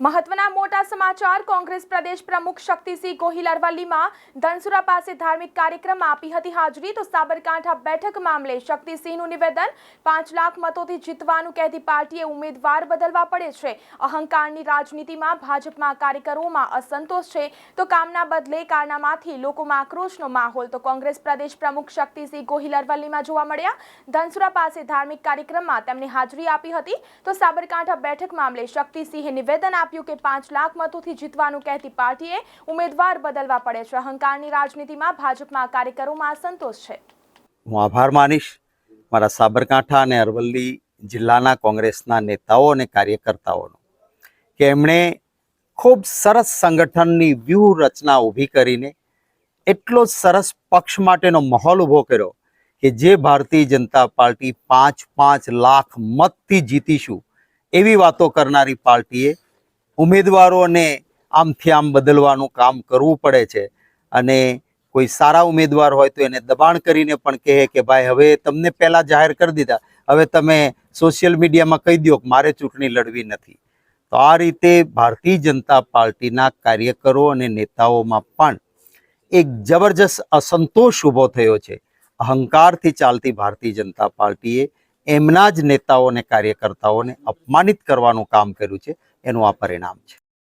મહત્વના મોટા સમાચાર કોંગ્રેસ પ્રદેશ પ્રમુખ શક્તિસિંહ ગોહિલ અરવલ્લીમાં ધનસુરા પાસે ધાર્મિક કાર્યક્રમમાં આપી હતી હાજરી તો સાબરકાંઠા બેઠક મામલે શક્તિસિંહનું નિવેદન, પાંચ લાખ મતોથી જીતવાનું કહેતી પાર્ટીએ ઉમેદવાર બદલવા પડે છે. અહંકારની રાજનીતિમાં ભાજપમાં કાર્યકરોમાં અસંતોષ છે. તો કામના બદલે કારનામાંથી લોકોમાં આક્રોશનો માહોલ. તો કોંગ્રેસ પ્રદેશ પ્રમુખ શક્તિસિંહ ગોહિલ અરવલ્લીમાં જોવા મળ્યા. ધનસુરા પાસે ધાર્મિક કાર્યક્રમમાં તેમણે હાજરી આપી હતી. તો સાબરકાંઠા બેઠક મામલે શક્તિસિંહે નિવેદન આપ્યું કે પાંચ લાખ મતોથી જીતવાનું કહેતી પાર્ટીએ ઉમેદવાર બદલવા પડે છે. અહંકારની રાજનીતિમાં ભાજપમાં કાર્યકરોમાં અસંતોષ છે. હું આભાર માનીશ. મારા સાબરકાંઠા અને અરવલ્લી જિલ્લાના કોંગ્રેસના નેતાઓ અને કાર્યકર્તાઓનો કે એમણે ખૂબ સરસ સંગઠનની વ્યૂહરચના ઊભી કરીને એટલો સરસ પક્ષ માટેનો માહોલ ઊભો કર્યો કે જે ભારતીય જનતા પાર્ટી પાંચ પાંચ લાખ મતથી જીતીશું એવી વાતો કરનારી પાર્ટીએ ઉમેદવારોને આમથી આમ બદલવાનું કામ કરવું પડે છે. અને કોઈ સારા ઉમેદવાર હોય તો એને દબાણ કરીને પણ કહે કે ભાઈ, હવે તમને પહેલાં જાહેર કરી દીધા. હવે તમે સોશિયલ મીડિયામાં કહી દો કે મારે ચૂંટણી લડવી નથી. તો આ રીતે ભારતીય જનતા પાર્ટીના કાર્યકરો અને નેતાઓમાં પણ એક જબરજસ્ત અસંતોષ ઊભો થયો છે. અહંકારથી ચાલતી ભારતીય જનતા પાર્ટીએ એમના જ નેતાઓને કાર્યકર્તાઓને અપમાનિત કરવાનું કામ કર્યું છે. એનું આ પરિણામ છે.